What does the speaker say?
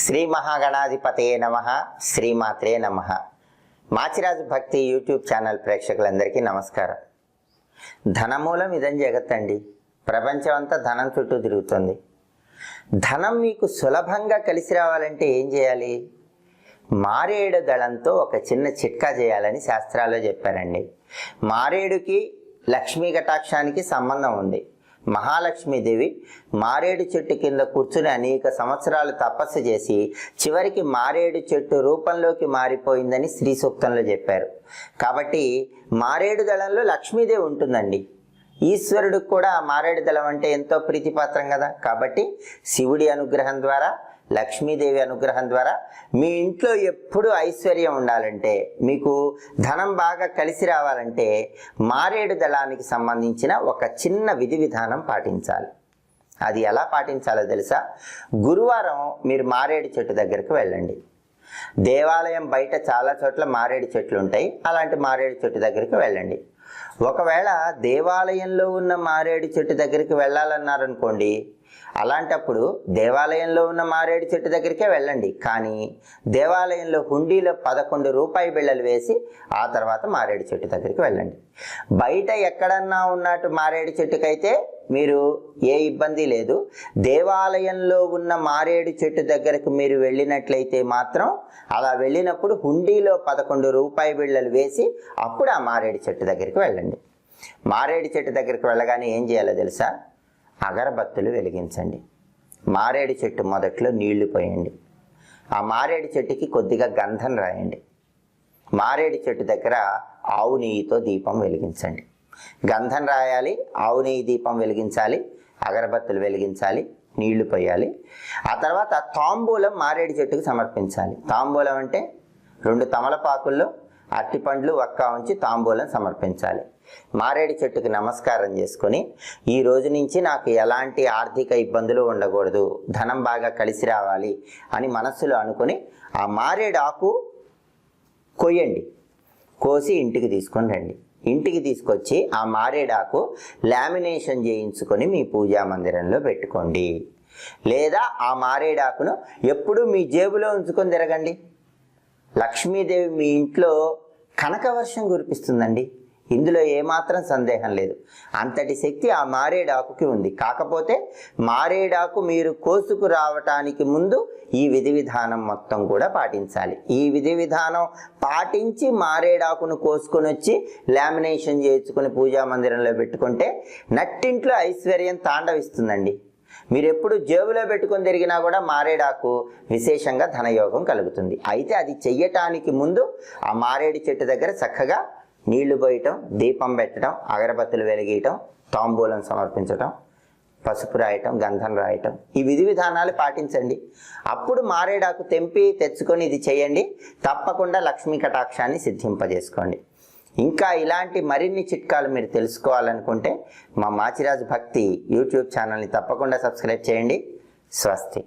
శ్రీ మహాగణాధిపతయే నమ శ్రీమాత్రే నమ. మాచిరాజు భక్తి యూట్యూబ్ ఛానల్ ప్రేక్షకులందరికీ నమస్కారం. ధనమూలం ఇదని జగత్ అండి ప్రపంచం అంతా ధనం చుట్టూ తిరుగుతుంది. ధనం మీకు సులభంగా కలిసి రావాలంటే ఏం చేయాలి? మారేడు దళంతో ఒక చిన్న చిట్కా చేయాలని శాస్త్రాల్లో చెప్పారండి. మారేడుకి లక్ష్మీ కటాక్షానికి సంబంధం ఉంది. మహాలక్ష్మీదేవి మారేడు చెట్టు కింద కూర్చుని అనేక సంవత్సరాలు తపస్సు చేసి చివరికి మారేడు చెట్టు రూపంలోకి మారిపోయిందని శ్రీ సూక్తంలో చెప్పారు. కాబట్టి మారేడు దళంలో లక్ష్మీదేవి ఉంటుందండి. ఈశ్వరుడికి కూడా మారేడు దళం అంటే ఎంతో ప్రీతిపాత్రం కదా. కాబట్టి శివుడి అనుగ్రహం ద్వారా లక్ష్మీదేవి అనుగ్రహం ద్వారా మీ ఇంట్లో ఎప్పుడు ఐశ్వర్యం ఉండాలంటే మీకు ధనం బాగా కలిసి రావాలంటే మారేడు దళానికి సంబంధించిన ఒక చిన్న విధి విధానం పాటించాలి. అది ఎలా పాటించాలో తెలుసా? గురువారం మీరు మారేడు చెట్టు దగ్గరికి వెళ్ళండి. దేవాలయం బయట చాలా చోట్ల మారేడు చెట్లు ఉంటాయి. అలాంటి మారేడు చెట్టు దగ్గరికి వెళ్ళండి. ఒకవేళ దేవాలయంలో ఉన్న మారేడు చెట్టు దగ్గరికి వెళ్ళాలన్నారనుకోండి అలాంటప్పుడు దేవాలయంలో ఉన్న మారేడు చెట్టు దగ్గరికే వెళ్ళండి. కానీ దేవాలయంలో హుండీలో పదకొండు రూపాయి బిళ్ళలు వేసి ఆ తర్వాత మారేడు చెట్టు దగ్గరికి వెళ్ళండి. బయట ఎక్కడన్నా ఉన్నట్టు మారేడు చెట్టుకైతే మీరు ఏ ఇబ్బంది లేదు. దేవాలయంలో ఉన్న మారేడు చెట్టు దగ్గరకు మీరు వెళ్ళినట్లయితే మాత్రం అలా వెళ్ళినప్పుడు హుండీలో పదకొండు రూపాయి బిళ్ళలు వేసి అప్పుడు ఆ మారేడు చెట్టు దగ్గరికి వెళ్ళండి. మారేడు చెట్టు దగ్గరికి వెళ్ళగానే ఏం చేయాలో తెలుసా? అగరబత్తులు వెలిగించండి. మారేడు చెట్టు మొదట్లో నీళ్ళు పోయండి. ఆ మారేడు చెట్టుకి కొద్దిగా గంధం రాయండి. మారేడు చెట్టు దగ్గర ఆవు నెయ్యితో దీపం వెలిగించండి. గంధం రాయాలి ఆవు నెయ్యి దీపం వెలిగించాలి అగరబత్తులు వెలిగించాలి నీళ్ళు పోయాలి. ఆ తర్వాత తాంబూలం మారేడు చెట్టుకు సమర్పించాలి. తాంబూలం అంటే రెండు తమలపాకుల్లో అరటిపండ్లు ఒక్క ఉంచి తాంబూలం సమర్పించాలి. మారేడు చెట్టుకి నమస్కారం చేసుకొని ఈ రోజు నుంచి నాకు ఎలాంటి ఆర్థిక ఇబ్బందులు ఉండకూడదు ధనం బాగా కలిసి రావాలి అని మనస్సులో అనుకొని ఆ మారేడు ఆకు కొయ్యండి. కోసి ఇంటికి తీసుకొని రండి. ఇంటికి తీసుకొచ్చి ఆ మారేడాకు లామినేషన్ చేయించుకొని మీ పూజా మందిరంలో పెట్టుకోండి. లేదా ఆ మారేడాకును ఎప్పుడూ మీ జేబులో ఉంచుకొని తిరగండి. లక్ష్మీదేవి మీ ఇంట్లో కనకవర్షం కురిపిస్తుందండి. ఇందులో ఏమాత్రం సందేహం లేదు. అంతటి శక్తి ఆ మారేడాకుకి ఉంది. కాకపోతే మారేడాకు మీరు కోసుకు రావటానికి ముందు ఈ విధి విధానం మొత్తం కూడా పాటించాలి. ఈ విధి విధానం పాటించి మారేడాకును కోసుకొని వచ్చి లామినేషన్ చేయించుకుని పూజా మందిరంలో పెట్టుకుంటే నట్టింట్లో ఐశ్వర్యం తాండవిస్తుందండి. మీరు ఎప్పుడు జేబులో పెట్టుకొని తిరిగినా కూడా మారేడాకు విశేషంగా ధనయోగం కలుగుతుంది. అయితే అది చెయ్యటానికి ముందు ఆ మారేడు చెట్టు దగ్గర చక్కగా నీళ్ళు పోయటం దీపం పెట్టడం అగరబత్తులు వెలిగేయటం తాంబూలం సమర్పించటం పసుపు రాయటం గంధం రాయటం. ఈ విధి విధానాలు పాటించండి. అప్పుడు మారేడాకు తెంపి తెచ్చుకొని ఇది చేయండి. తప్పకుండా లక్ష్మీ కటాక్షాన్ని సిద్ధింపజేసుకోండి. ఇంకా ఇలాంటి మరిన్ని చిట్కాలు మీరు తెలుసుకోవాలనుకుంటే మా మాచిరాజు భక్తి యూట్యూబ్ ఛానల్ని తప్పకుండా సబ్స్క్రైబ్ చేయండి. స్వస్తి.